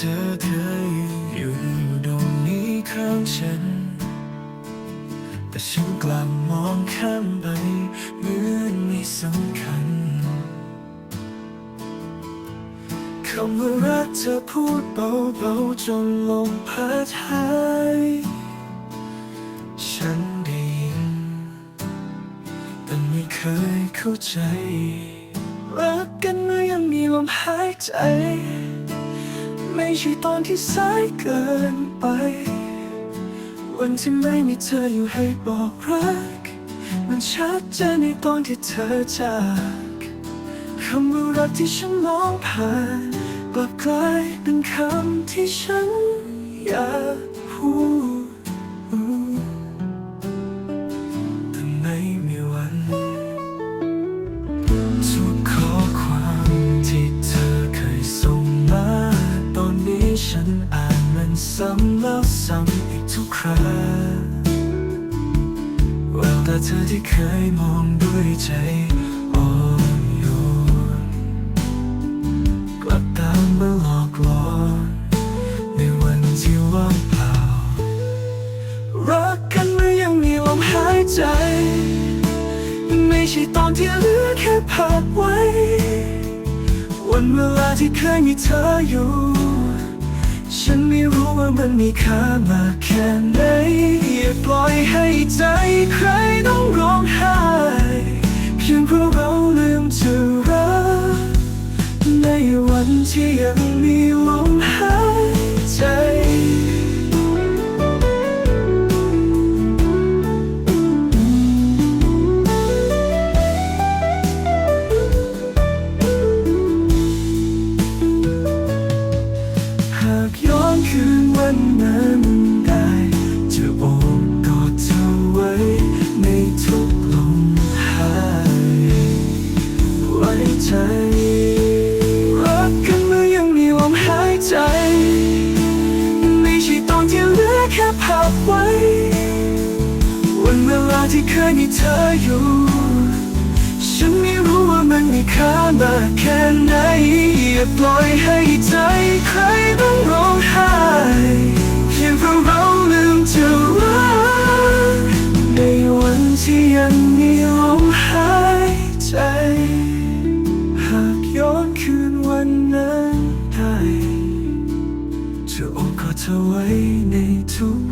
เธอเคยอยู่ตรงนี้ข้างฉัน แต่ฉันกลับมองข้ามไปเหมือนไม่สำคัญคำว่ารักเธอพูดเบาๆจนลมพัดหายฉันได้ยินแต่ไม่เคยเข้าใจ รักกันเมื่อยังมีลมหายใจ ไม่ใช่ตอนที่สายเกินไป วันที่ไม่มีเธออยู่ให้บอกรัก มันชัดเจนในตอนที่เธอจากคำว่ารักที่ฉันมองผ่านกลับกลายเป็นคำที่ฉันอยากพูด ฉันอ่านมันซ้ำแล้วซ้ำอีกทุกครั้งแววตาเธอที่เคยมองด้วยใจอ่อนโยนกลับตามมาหลอกหลอนในวันที่ว่างเปล่า รักกันเมื่อยังมีลมหายใจ ไม่ใช่ตอนที่เหลือแค่ภาพไว้ วันเวลาที่เคยมีเธออยู่ ฉันไม่รู้ว่ามันมีค่ามากแค่ไหนอย่าปล่อยให้ใจใคร มีเธออยู่ ฉันไม่รู้ว่ามันมีค่ามากแค่ไหน อย่าปล่อยให้ใจใครต้องร้องไห้เพียงเพราะเราลืมจะรักในวันที่ยังมีลมหายใจ หากย้อนคืนวันนั้นได้จะอบกอดเธอไว้ในทุก